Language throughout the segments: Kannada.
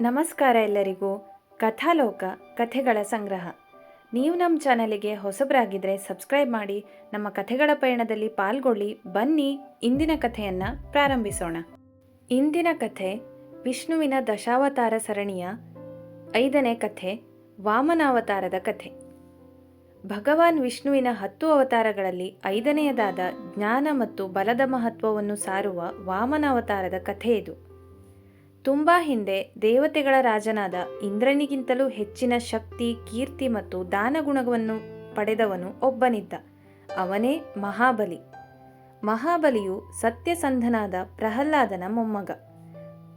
ನಮಸ್ಕಾರ ಎಲ್ಲರಿಗೂ. ಕಥಾಲೋಕ, ಕಥೆಗಳ ಸಂಗ್ರಹ. ನೀವು ನಮ್ಮ ಚಾನಲಿಗೆ ಹೊಸಬರಾಗಿದ್ದರೆ ಸಬ್ಸ್ಕ್ರೈಬ್ ಮಾಡಿ, ನಮ್ಮ ಕಥೆಗಳ ಪಯಣದಲ್ಲಿ ಪಾಲ್ಗೊಳ್ಳಿ, ಬನ್ನಿ, ಇಂದಿನ ಕಥೆಯನ್ನು ಪ್ರಾರಂಭಿಸೋಣ. ಇಂದಿನ ಕಥೆ, ವಿಷ್ಣುವಿನ ದಶಾವತಾರ ಸರಣಿಯ ಐದನೇ ಕಥೆ, ವಾಮನಾವತಾರದ ಕಥೆ. ಭಗವಾನ್ ವಿಷ್ಣುವಿನ ಹತ್ತು ಅವತಾರಗಳಲ್ಲಿ ಐದನೆಯದಾದ ಜ್ಞಾನ ಮತ್ತು ಬಲದ ಮಹತ್ವವನ್ನು ಸಾರುವ ವಾಮನಾವತಾರದ ಕಥೆ ಇದು. ತುಂಬ ಹಿಂದೆ ದೇವತೆಗಳ ರಾಜನಾದ ಇಂದ್ರನಿಗಿಂತಲೂ ಹೆಚ್ಚಿನ ಶಕ್ತಿ, ಕೀರ್ತಿ ಮತ್ತು ದಾನಗುಣವನ್ನು ಪಡೆದವನು ಒಬ್ಬನಿದ್ದ. ಅವನೇ ಮಹಾಬಲಿ. ಮಹಾಬಲಿಯು ಸತ್ಯಸಂಧನಾದ ಪ್ರಹ್ಲಾದನ ಮೊಮ್ಮಗ.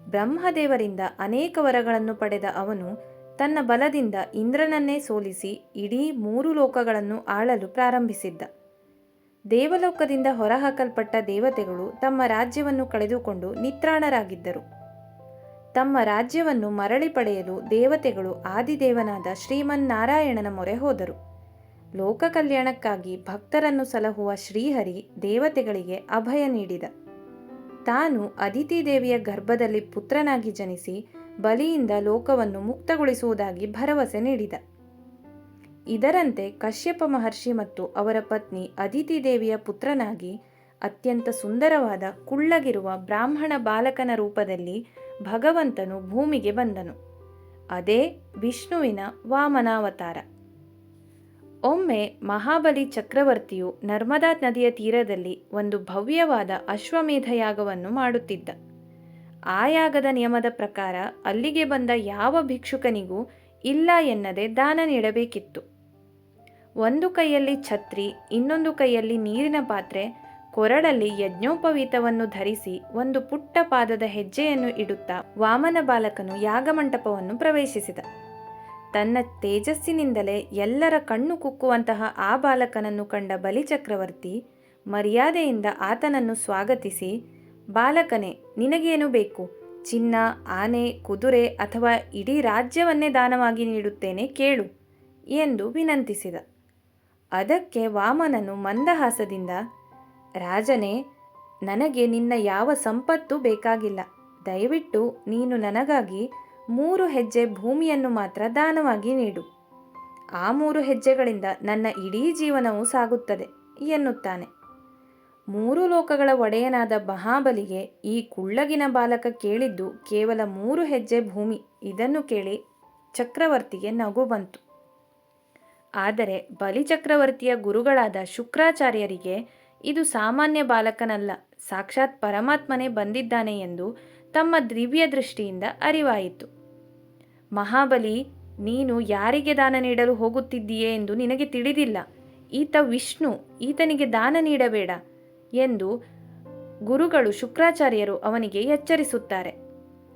ಬ್ರಹ್ಮದೇವರಿಂದ ಅನೇಕ ವರಗಳನ್ನು ಪಡೆದ ಅವನು ತನ್ನ ಬಲದಿಂದ ಇಂದ್ರನನ್ನೇ ಸೋಲಿಸಿ ಇಡೀ ಮೂರು ಲೋಕಗಳನ್ನು ಆಳಲು ಪ್ರಾರಂಭಿಸಿದ್ದ. ದೇವಲೋಕದಿಂದ ಹೊರಹಾಕಲ್ಪಟ್ಟ ದೇವತೆಗಳು ತಮ್ಮ ರಾಜ್ಯವನ್ನು ಕಳೆದುಕೊಂಡು ನಿತ್ರಾಣರಾಗಿದ್ದರು. ತಮ್ಮ ರಾಜ್ಯವನ್ನು ಮರಳಿ ಪಡೆಯಲು ದೇವತೆಗಳು ಆದಿದೇವನಾದ ಶ್ರೀಮನ್ನಾರಾಯಣನ ಮೊರೆ ಹೋದರು. ಲೋಕ ಕಲ್ಯಾಣಕ್ಕಾಗಿ ಭಕ್ತರನ್ನು ಸಲಹುವ ಶ್ರೀಹರಿ ದೇವತೆಗಳಿಗೆ ಅಭಯ ನೀಡಿದ. ತಾನು ಅದಿತಿ ದೇವಿಯ ಗರ್ಭದಲ್ಲಿ ಪುತ್ರನಾಗಿ ಜನಿಸಿ ಬಲಿಯಿಂದ ಲೋಕವನ್ನು ಮುಕ್ತಗೊಳಿಸುವುದಾಗಿ ಭರವಸೆ ನೀಡಿದ. ಇದರಂತೆ ಕಶ್ಯಪ ಮಹರ್ಷಿ ಮತ್ತು ಅವರ ಪತ್ನಿ ಅದಿತಿ ದೇವಿಯ ಪುತ್ರನಾಗಿ ಅತ್ಯಂತ ಸುಂದರವಾದ ಕುಳ್ಳಗಿರುವ ಬ್ರಾಹ್ಮಣ ಬಾಲಕನ ರೂಪದಲ್ಲಿ ಭಗವಂತನು ಭೂಮಿಗೆ ಬಂದನು. ಅದೇ ವಿಷ್ಣುವಿನ ವಾಮನಾವತಾರ. ಒಮ್ಮೆ ಮಹಾಬಲಿ ಚಕ್ರವರ್ತಿಯು ನರ್ಮದಾ ನದಿಯ ತೀರದಲ್ಲಿ ಒಂದು ಭವ್ಯವಾದ ಅಶ್ವಮೇಧ ಯಾಗವನ್ನು ಮಾಡುತ್ತಿದ್ದ. ಆ ಯಾಗದ ನಿಯಮದ ಪ್ರಕಾರ ಅಲ್ಲಿಗೆ ಬಂದ ಯಾವ ಭಿಕ್ಷುಕನಿಗೂ ಇಲ್ಲ ಎನ್ನದೆ ದಾನ ನೀಡಬೇಕಿತ್ತು. ಒಂದು ಕೈಯಲ್ಲಿ ಛತ್ರಿ, ಇನ್ನೊಂದು ಕೈಯಲ್ಲಿ ನೀರಿನ ಪಾತ್ರೆ ಕೊರಳಲ್ಲಿ ಯಜ್ಞೋಪವೀತವನ್ನು ಧರಿಸಿ ಒಂದು ಪುಟ್ಟ ಪಾದದ ಹೆಜ್ಜೆಯನ್ನು ಇಡುತ್ತಾ ವಾಮನ ಬಾಲಕನು ಯಾಗಮಂಟಪವನ್ನು ಪ್ರವೇಶಿಸಿದ. ತನ್ನ ತೇಜಸ್ಸಿನಿಂದಲೇ ಎಲ್ಲರ ಕಣ್ಣು ಕುಕ್ಕುವಂತಹ ಆ ಬಾಲಕನನ್ನು ಕಂಡ ಬಲಿಚಕ್ರವರ್ತಿ ಮರ್ಯಾದೆಯಿಂದ ಆತನನ್ನು ಸ್ವಾಗತಿಸಿ, ಬಾಲಕನೇ, ನಿನಗೇನು ಬೇಕು? ಚಿನ್ನ, ಆನೆ, ಕುದುರೆ ಅಥವಾ ಇಡೀ ರಾಜ್ಯವನ್ನೇ ದಾನವಾಗಿ ನೀಡುತ್ತೇನೆ ಕೇಳು ಎಂದು ವಿನಂತಿಸಿದ. ಅದಕ್ಕೆ ವಾಮನನು ಮಂದಹಾಸದಿಂದ ರಾಜನೇ, ನನಗೆ ನಿನ್ನ ಯಾವ ಸಂಪತ್ತು ಬೇಕಾಗಿಲ್ಲ. ದಯವಿಟ್ಟು ನೀನು ನನಗಾಗಿ ಮೂರು ಹೆಜ್ಜೆ ಭೂಮಿಯನ್ನು ಮಾತ್ರ ದಾನವಾಗಿ ನೀಡು. ಆ ಮೂರು ಹೆಜ್ಜೆಗಳಿಂದ ನನ್ನ ಇಡೀ ಜೀವನವು ಸಾಗುತ್ತದೆ ಎನ್ನುತ್ತಾನೆ. ಮೂರು ಲೋಕಗಳ ಒಡೆಯನಾದ ಮಹಾಬಲಿಗೆ ಈ ಕುಳ್ಳಗಿನ ಬಾಲಕ ಕೇಳಿದ್ದು ಕೇವಲ ಮೂರು ಹೆಜ್ಜೆ ಭೂಮಿ. ಇದನ್ನು ಕೇಳಿ ಚಕ್ರವರ್ತಿಗೆ ನಗು ಬಂತು. ಆದರೆ ಬಲಿಚಕ್ರವರ್ತಿಯ ಗುರುಗಳಾದ ಶುಕ್ರಾಚಾರ್ಯರಿಗೆ ಇದು ಸಾಮಾನ್ಯ ಬಾಲಕನಲ್ಲ, ಸಾಕ್ಷಾತ್ ಪರಮಾತ್ಮನೇ ಬಂದಿದ್ದಾನೆ ಎಂದು ತಮ್ಮ ದಿವ್ಯ ದೃಷ್ಟಿಯಿಂದ ಅರಿವಾಯಿತು. ಮಹಾಬಲಿ, ನೀನು ಯಾರಿಗೆ ದಾನ ನೀಡಲು ಹೋಗುತ್ತಿದ್ದೀಯೆ ಎಂದು ನಿನಗೆ ತಿಳಿದಿಲ್ಲ. ಈತ ವಿಷ್ಣು, ಈತನಿಗೆ ದಾನ ನೀಡಬೇಡ ಎಂದು ಗುರುಗಳು ಶುಕ್ರಾಚಾರ್ಯರು ಅವನಿಗೆ ಎಚ್ಚರಿಸುತ್ತಾರೆ.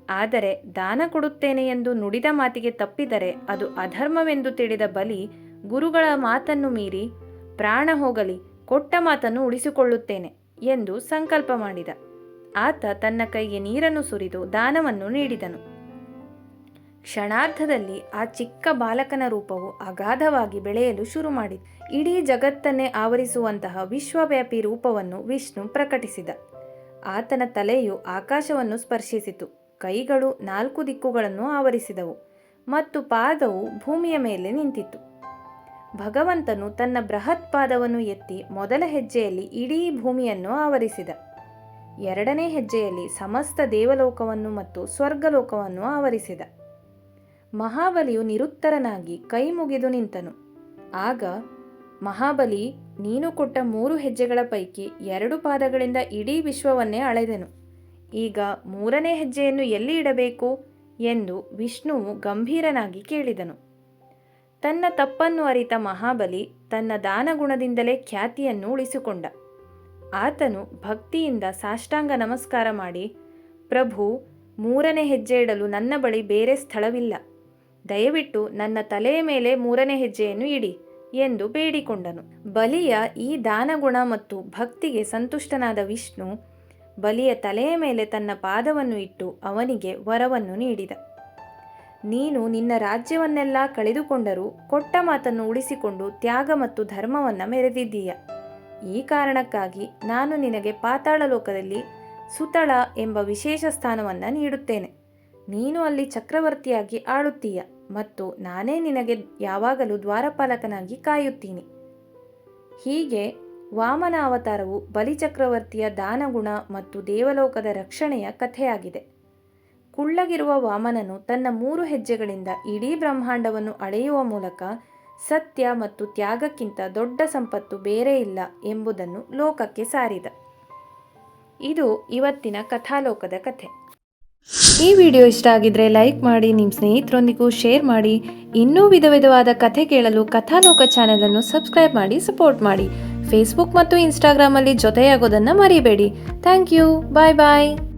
ಆದರೆ ದಾನ ಕೊಡುತ್ತೇನೆ ಎಂದು ನುಡಿದ ಮಾತಿಗೆ ತಪ್ಪಿದರೆ ಅದು ಅಧರ್ಮವೆಂದು ತಿಳಿದ ಬಲಿ ಗುರುಗಳ ಮಾತನ್ನು ಮೀರಿ ಪ್ರಾಣ ಹೋಗಲಿ. ಕೊಟ್ಟ ಮಾತನ್ನು ಉಳಿಸಿಕೊಳ್ಳುತ್ತೇನೆ ಎಂದು ಸಂಕಲ್ಪ ಮಾಡಿದ. ಆತ ತನ್ನ ಕೈಗೆ ನೀರನ್ನು ಸುರಿದು ದಾನವನ್ನು ನೀಡಿದನು. ಕ್ಷಣಾರ್ಧದಲ್ಲಿ ಆ ಚಿಕ್ಕ ಬಾಲಕನ ರೂಪವು ಅಗಾಧವಾಗಿ ಬೆಳೆಯಲು ಶುರು ಮಾಡಿತು. ಇಡೀ ಜಗತ್ತನ್ನೇ ಆವರಿಸುವಂತಹ ವಿಶ್ವವ್ಯಾಪಿ ರೂಪವನ್ನು ವಿಷ್ಣು ಪ್ರಕಟಿಸಿದ. ಆತನ ತಲೆಯು ಆಕಾಶವನ್ನು ಸ್ಪರ್ಶಿಸಿತು. ಕೈಗಳು ನಾಲ್ಕು ದಿಕ್ಕುಗಳನ್ನು ಆವರಿಸಿದವು. ಮತ್ತು ಪಾದವು ಭೂಮಿಯ ಮೇಲೆ ನಿಂತಿತು ಭಗವಂತನು ತನ್ನ ಬೃಹತ್ ಪಾದವನ್ನು ಎತ್ತಿ ಮೊದಲ ಹೆಜ್ಜೆಯಲ್ಲಿ ಇಡೀ ಭೂಮಿಯನ್ನು ಆವರಿಸಿದ. ಎರಡನೇ ಹೆಜ್ಜೆಯಲ್ಲಿ ಸಮಸ್ತ ದೇವಲೋಕವನ್ನು ಮತ್ತು ಸ್ವರ್ಗಲೋಕವನ್ನು ಆವರಿಸಿದ. ಮಹಾಬಲಿಯು ನಿರುತ್ತರನಾಗಿ ಕೈ ಮುಗಿದು ನಿಂತನು. ಆಗ, ಮಹಾಬಲಿ, ನೀನು ಕೊಟ್ಟ ಮೂರು ಹೆಜ್ಜೆಗಳ ಪೈಕಿ ಎರಡು ಪಾದಗಳಿಂದ ಇಡೀ ವಿಶ್ವವನ್ನೇ ಅಳೆದನು. ಈಗ ಮೂರನೇ ಹೆಜ್ಜೆಯನ್ನು ಎಲ್ಲಿ ಇಡಬೇಕು? ಎಂದು ವಿಷ್ಣುವು ಗಂಭೀರನಾಗಿ ಕೇಳಿದನು. ತನ್ನ ತಪ್ಪನ್ನು ಅರಿತ ಮಹಾಬಲಿ ತನ್ನ ದಾನಗುಣದಿಂದಲೇ ಖ್ಯಾತಿಯನ್ನು ಉಳಿಸಿಕೊಂಡ. ಆತನು ಭಕ್ತಿಯಿಂದ ಸಾಷ್ಟಾಂಗ ನಮಸ್ಕಾರ ಮಾಡಿ, ಪ್ರಭು, ಮೂರನೇ ಹೆಜ್ಜೆ ಇಡಲು ನನ್ನ ಬಳಿ ಬೇರೆ ಸ್ಥಳವಿಲ್ಲ. ದಯವಿಟ್ಟು ನನ್ನ ತಲೆಯ ಮೇಲೆ ಮೂರನೇ ಹೆಜ್ಜೆಯನ್ನು ಇಡಿ ಎಂದು ಬೇಡಿಕೊಂಡನು. ಬಲಿಯ ಈ ದಾನಗುಣ ಮತ್ತು ಭಕ್ತಿಗೆ ಸಂತುಷ್ಟನಾದ ವಿಷ್ಣು ಬಲಿಯ ತಲೆಯ ಮೇಲೆ ತನ್ನ ಪಾದವನ್ನು ಇಟ್ಟು ಅವನಿಗೆ ವರವನ್ನು ನೀಡಿದ. ನೀನು ನಿನ್ನ ರಾಜ್ಯವನ್ನೆಲ್ಲ ಕಳೆದುಕೊಂಡರೂ ಕೊಟ್ಟ ಮಾತನ್ನು ಉಳಿಸಿಕೊಂಡು ತ್ಯಾಗ ಮತ್ತು ಧರ್ಮವನ್ನು ಮೆರೆದಿದ್ದೀಯ. ಈ ಕಾರಣಕ್ಕಾಗಿ ನಾನು ನಿನಗೆ ಪಾತಾಳ ಲೋಕದಲ್ಲಿ ಸುತಳ ಎಂಬ ವಿಶೇಷ ಸ್ಥಾನವನ್ನು ನೀಡುತ್ತೇನೆ. ನೀನು ಅಲ್ಲಿ ಚಕ್ರವರ್ತಿಯಾಗಿ ಆಳುತ್ತೀಯ ಮತ್ತು ನಾನೇ ನಿನಗೆ ಯಾವಾಗಲೂ ದ್ವಾರಪಾಲಕನಾಗಿ ಕಾಯುತ್ತೀನಿ. ಹೀಗೆ ವಾಮನ ಅವತಾರವು ಬಲಿಚಕ್ರವರ್ತಿಯ ದಾನಗುಣ ಮತ್ತು ದೇವಲೋಕದ ರಕ್ಷಣೆಯ ಕಥೆಯಾಗಿದೆ. ಕುಳ್ಳಗಿರುವ ವಾಮನನು ತನ್ನ ಮೂರು ಹೆಜ್ಜೆಗಳಿಂದ ಇಡೀ ಬ್ರಹ್ಮಾಂಡವನ್ನು ಅಳೆಯುವ ಮೂಲಕ ಸತ್ಯ ಮತ್ತು ತ್ಯಾಗಕ್ಕಿಂತ ದೊಡ್ಡ ಸಂಪತ್ತು ಬೇರೆ ಇಲ್ಲ ಎಂಬುದನ್ನು ಲೋಕಕ್ಕೆ ಸಾರಿದ. ಇದು ಇವತ್ತಿನ ಕಥಾಲೋಕದ ಕಥೆ. ಈ ವಿಡಿಯೋ ಇಷ್ಟ ಆಗಿದ್ರೆ ಲೈಕ್ ಮಾಡಿ ನಿಮ್ಮ ಸ್ನೇಹಿತರೊಂದಿಗೂ ಶೇರ್ ಮಾಡಿ. ಇನ್ನೂ ವಿಧ ವಿಧವಾದ ಕಥೆ ಕೇಳಲು ಕಥಾಲೋಕ ಚಾನೆಲನ್ನು ಸಬ್ಸ್ಕ್ರೈಬ್ ಮಾಡಿ, ಸಪೋರ್ಟ್ ಮಾಡಿ. ಫೇಸ್ಬುಕ್ ಮತ್ತು ಇನ್ಸ್ಟಾಗ್ರಾಮಲ್ಲಿ ಜೊತೆಯಾಗೋದನ್ನು ಮರಿಬೇಡಿ. Thank you, bye bye.